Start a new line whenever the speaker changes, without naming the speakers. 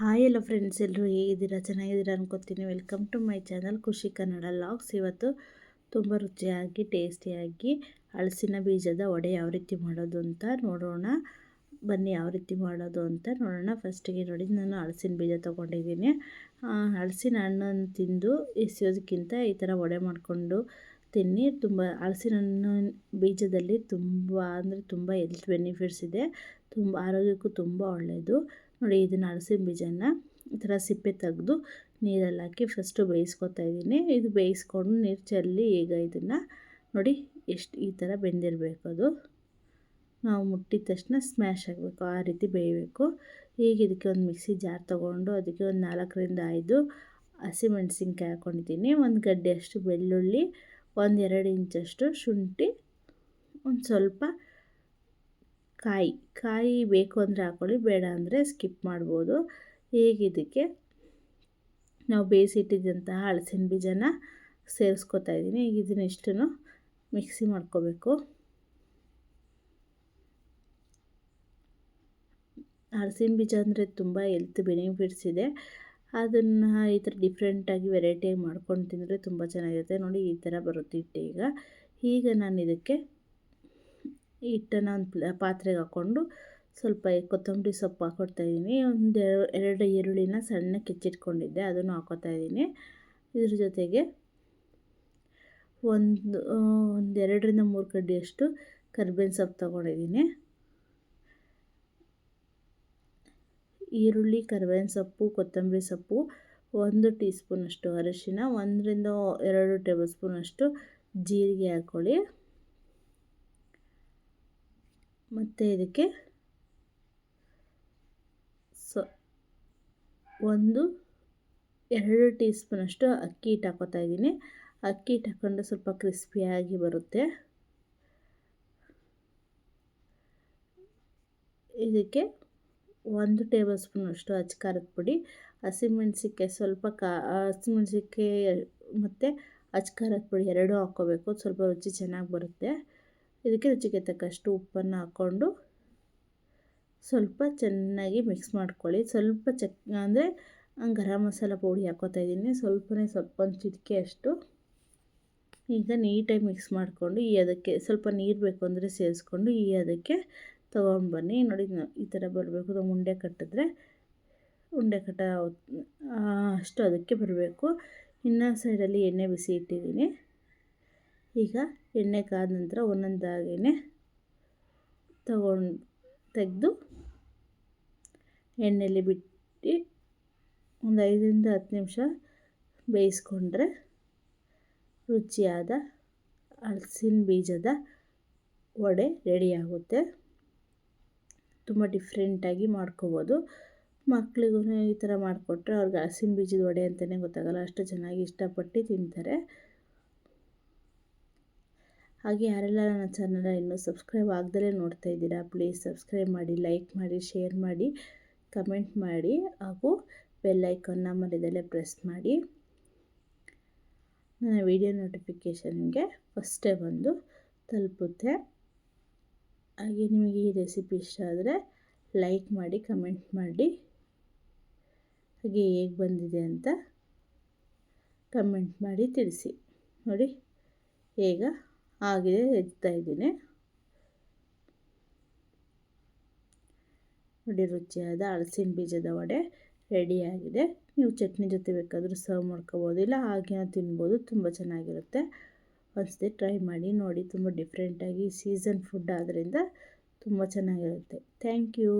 Hi ಎಲ್ಲ friends ಎಲ್ಲರೂ ಹೇಗಿದ್ದೀರಾ? ಚೆನ್ನಾಗಿದ್ದೀರಾ ಅನ್ಕೋತೀನಿ. ವೆಲ್ಕಮ್ ಟು ಮೈ ಚಾನಲ್ ಖುಷಿ ಕನ್ನಡ ಲಾಗ್ಸ್ ಇವತ್ತು ತುಂಬ ರುಚಿಯಾಗಿ ಟೇಸ್ಟಿಯಾಗಿ ಹಳಸಿನ ಬೀಜದ ವಡೆ ಯಾವ ರೀತಿ ಮಾಡೋದು ಅಂತ ನೋಡೋಣ. ಬನ್ನಿ ಯಾವ ರೀತಿ ಮಾಡೋದು ಅಂತ ನೋಡೋಣ. ಫಸ್ಟಿಗೆ ನೋಡಿ, ನಾನು ಹಳಸಿನ ಬೀಜ ತೊಗೊಂಡಿದ್ದೀನಿ. ಹಳಸಿನ ಹಣ್ಣನ್ನು ತಿಂದು ಎಸೆಯೋದಕ್ಕಿಂತ ಈ ಥರ ವಡೆ ಮಾಡಿಕೊಂಡು ತಿನ್ನಿ. ತುಂಬ ಹಳಸಿನ ಹಣ್ಣು ಬೀಜದಲ್ಲಿ ತುಂಬ, ಅಂದರೆ ತುಂಬ ಹೆಲ್ತ್ ಬೆನಿಫಿಟ್ಸ್ ಇದೆ. ತುಂಬ, ಆರೋಗ್ಯಕ್ಕೂ ತುಂಬ ಒಳ್ಳೆಯದು ನೋಡಿ ಇದನ್ನು ಹಲಸಿನ ಬೀಜನ ಈ ಥರ ಸಿಪ್ಪೆ ತೆಗೆದು ನೀರಲ್ಲಿ ಹಾಕಿ ಫಸ್ಟು ಬೇಯಿಸ್ಕೊತಾ ಇದ್ದೀನಿ. ಇದು ಬೇಯಿಸ್ಕೊಂಡು ನೀರು ಚೆಲ್ಲಿ ಈಗ ಇದನ್ನು ನೋಡಿ ಎಷ್ಟು ಈ ಥರ ಬೆಂದಿರಬೇಕು ಅದು. ನಾವು ಮುಟ್ಟಿದ ತಕ್ಷಣ ಸ್ಮ್ಯಾಶ್ ಆಗಬೇಕು, ಆ ರೀತಿ ಬೇಯಬೇಕು. ಈಗ ಇದಕ್ಕೆ ಒಂದು ಮಿಕ್ಸಿ ಜಾರ್ ತೊಗೊಂಡು ಅದಕ್ಕೆ ಒಂದು ನಾಲ್ಕರಿಂದ ಐದು ಹಸಿಮೆಣಸಿನ್ಕಾಯಿ ಹಾಕ್ಕೊಂಡಿದ್ದೀನಿ ಒಂದು ಗಡ್ಡೆಯಷ್ಟು ಬೆಳ್ಳುಳ್ಳಿ ಒಂದು ಎರಡು ಇಂಚಷ್ಟು ಶುಂಠಿ, ಒಂದು ಸ್ವಲ್ಪ ಕಾಯಿ ಕಾಯಿ ಬೇಕು ಅಂದರೆ ಹಾಕ್ಕೊಳ್ಳಿ ಬೇಡ ಅಂದರೆ ಸ್ಕಿಪ್ ಮಾಡ್ಬೋದು. ಹೇಗಿದ್ದಕ್ಕೆ ನಾವು ಬೇಯಿಸಿಟ್ಟಿದ್ದಂತಹ ಹಳಸಿನ ಬೀಜನ ಸೇರಿಸ್ಕೊತಾ ಇದ್ದೀನಿ. ಈಗ ಇದನ್ನ ಇಷ್ಟನ್ನು ಮಿಕ್ಸಿ ಮಾಡ್ಕೋಬೇಕು. ಹಳಸಿನ ಬೀಜ ಅಂದರೆ ತುಂಬ ಹೆಲ್ತ್ ಬೆನಿಫಿಟ್ಸ್ ಇದೆ. ಅದನ್ನು ಈ ಥರ ಡಿಫ್ರೆಂಟಾಗಿ ವೆರೈಟಿಯಾಗಿ ಮಾಡ್ಕೊಂಡು ತಿಂದರೆ ತುಂಬ ಚೆನ್ನಾಗಿರುತ್ತೆ. ನೋಡಿ ಈ ಥರ ಬರುತ್ತೆ ಈಗ ಈಗ ನಾನು ಇದಕ್ಕೆ ಹಿಟ್ಟನ್ನು ಒಂದು ಪಾತ್ರೆಗೆ ಹಾಕ್ಕೊಂಡು ಸ್ವಲ್ಪ ಕೊತ್ತಂಬರಿ ಸೊಪ್ಪು ಹಾಕ್ಕೊಡ್ತಾಯಿದ್ದೀನಿ ಒಂದು ಎರಡು ಈರುಳ್ಳಿನ ಸಣ್ಣ ಕೆಚ್ಚಿಟ್ಕೊಂಡಿದ್ದೆ ಅದನ್ನು ಹಾಕೋತಾ ಇದ್ದೀನಿ. ಇದ್ರ ಜೊತೆಗೆ ಒಂದು ಒಂದು ಎರಡರಿಂದ ಮೂರು ಕಡ್ಡಿಯಷ್ಟು ಕರ್ಬೇವಿನ ಸೊಪ್ಪು ತೊಗೊಂಡಿದ್ದೀನಿ. ಈರುಳ್ಳಿ, ಕರ್ಬೇವಿನ ಸೊಪ್ಪು, ಕೊತ್ತಂಬರಿ ಸೊಪ್ಪು, ಒಂದು ಟೀ ಸ್ಪೂನಷ್ಟು ಅರಿಶಿನ, ಒಂದರಿಂದ ಎರಡು ಟೇಬಲ್ ಸ್ಪೂನಷ್ಟು ಜೀರಿಗೆ ಹಾಕ್ಕೊಳ್ಳಿ. ಮತ್ತು ಇದಕ್ಕೆ ಸೊ, ಒಂದು, ಎರಡು ಟೀ ಸ್ಪೂನಷ್ಟು ಅಕ್ಕಿ ಹಿಟ್ಟು ಹಾಕೋತಾ ಇದ್ದೀನಿ. ಅಕ್ಕಿ ಹಿಟ್ಟು ಹಾಕೊಂಡ್ರೆ ಸ್ವಲ್ಪ ಕ್ರಿಸ್ಪಿಯಾಗಿ ಬರುತ್ತೆ. ಇದಕ್ಕೆ ಒಂದು ಟೇಬಲ್ ಸ್ಪೂನಷ್ಟು ಅಚ್ಕಾರದ ಪುಡಿ ಹಸಿಮೆಣ್ಸಿಕಾಯಿ ಸ್ವಲ್ಪ ಕಾ ಹಸಿಮೆಣ್ಸಿಕಾಯಿ ಮತ್ತು ಅಚ್ಕಾರದ ಪುಡಿ ಎರಡೂ ಹಾಕ್ಕೋಬೇಕು. ಸ್ವಲ್ಪ ರುಚಿ ಚೆನ್ನಾಗಿ ಬರುತ್ತೆ. ಇದಕ್ಕೆ ರುಚಿಗೆ ತಕ್ಕಷ್ಟು ಉಪ್ಪನ್ನು ಹಾಕ್ಕೊಂಡು ಸ್ವಲ್ಪ ಚೆನ್ನಾಗಿ ಮಿಕ್ಸ್ ಮಾಡ್ಕೊಳ್ಳಿ. ಸ್ವಲ್ಪ ಚಕ್, ಅಂದರೆ ಗರಂ ಮಸಾಲ ಪೌಡಿ ಹಾಕೋತಾ ಇದ್ದೀನಿ. ಸ್ವಲ್ಪನೇ ಸ್ವಲ್ಪ, ಒಂದು ಚಿಟಿಕೆ ಅಷ್ಟು. ಈಗ ನೀಟಾಗಿ ಮಿಕ್ಸ್ ಮಾಡಿಕೊಂಡು ಈ ಅದಕ್ಕೆ ಸ್ವಲ್ಪ ನೀರು ಬೇಕು ಅಂದರೆ ಸೇರಿಸ್ಕೊಂಡು ಈ ಅದಕ್ಕೆ ತೊಗೊಂಡ್ಬನ್ನಿ. ನೋಡಿ ಈ ಥರ ಬರಬೇಕು. ಉಂಡೆ ಕಟ್ಟಿದ್ರೆ ಉಂಡೆ ಕಟ್ಟ ಅಷ್ಟು ಅದಕ್ಕೆ ಬರಬೇಕು. ಇನ್ನೊಂದು ಸೈಡಲ್ಲಿ ಎಣ್ಣೆ ಬಿಸಿ ಇಟ್ಟಿದ್ದೀನಿ. ಈಗ ಎಣ್ಣೆ ಕಾದ ನಂತರ ಒಂದೊಂದಾಗೇ ತಗೊಂಡು ತೆಗೆದು ಎಣ್ಣೆಯಲ್ಲಿ ಬಿಟ್ಟು ಒಂದು ಐದರಿಂದ ಹತ್ತು ನಿಮಿಷ ಬೇಯಿಸ್ಕೊಂಡ್ರೆ ರುಚಿಯಾದ ಹಲಸಿನ ಬೀಜದ ವಡೆ ರೆಡಿಯಾಗುತ್ತೆ ತುಂಬ ಡಿಫ್ರೆಂಟಾಗಿ ಮಾಡ್ಕೋಬೋದು. ಮಕ್ಳಿಗೂ ಈ ಥರ ಮಾಡಿಕೊಟ್ರೆ ಅವ್ರಿಗೆ ಹಲಸಿನ ಬೀಜದ ವಡೆ ಅಂತಲೇ ಗೊತ್ತಾಗಲ್ಲ. ಅಷ್ಟು ಚೆನ್ನಾಗಿ ಇಷ್ಟಪಟ್ಟು ತಿಂತಾರೆ. ಹಾಗೆ ಯಾರೆಲ್ಲ ನನ್ನ ಚಾನಲ್ ಇನ್ನೂ ಸಬ್ಸ್ಕ್ರೈಬ್ ಆಗದಲ್ಲೇ ನೋಡ್ತಾ ಇದ್ದೀರಾ ಪ್ಲೀಸ್ ಸಬ್ಸ್ಕ್ರೈಬ್ ಮಾಡಿ ಲೈಕ್ ಮಾಡಿ ಶೇರ್ ಮಾಡಿ ಕಮೆಂಟ್ ಮಾಡಿ, ಹಾಗೂ ಬೆಲ್ಲೈಕನ್ನ ಮಧ್ಯದಲ್ಲೇ ಪ್ರೆಸ್ ಮಾಡಿ. ನನ್ನ ವಿಡಿಯೋ ನೋಟಿಫಿಕೇಷನ್ಗೆ ಫಸ್ಟೇ ಬಂದು ತಲುಪುತ್ತೆ. ಹಾಗೆ ನಿಮಗೆ ಈ ರೆಸಿಪಿ ಇಷ್ಟ ಆದರೆ ಲೈಕ್ ಮಾಡಿ ಕಮೆಂಟ್ ಮಾಡಿ. ಹಾಗೆ ಹೇಗೆ ಬಂದಿದೆ ಅಂತ ಕಮೆಂಟ್ ಮಾಡಿ ತಿಳಿಸಿ. ನೋಡಿ, ಈಗ ಆಗಿದೆ ಎತ್ತಾ ಇದ್ದೀನಿ. ನೋಡಿ, ರುಚಿಯಾದ ಹಲಸಿನ ಬೀಜದ ವಡೆ ರೆಡಿಯಾಗಿದೆ ನೀವು ಚಟ್ನಿ ಜೊತೆ ಬೇಕಾದರೂ ಸರ್ವ್ ಮಾಡ್ಕೋಬೋದು, ಇಲ್ಲ ಹಾಗೆ ತಿನ್ಬೋದು, ತುಂಬ ಚೆನ್ನಾಗಿರುತ್ತೆ. ಒಂದ್ಸತಿ ಟ್ರೈ ಮಾಡಿ ನೋಡಿ, ತುಂಬ ಡಿಫ್ರೆಂಟಾಗಿ ಸೀಸನ್ ಫುಡ್ ಆದ್ದರಿಂದ ತುಂಬ ಚೆನ್ನಾಗಿರುತ್ತೆ. Thank you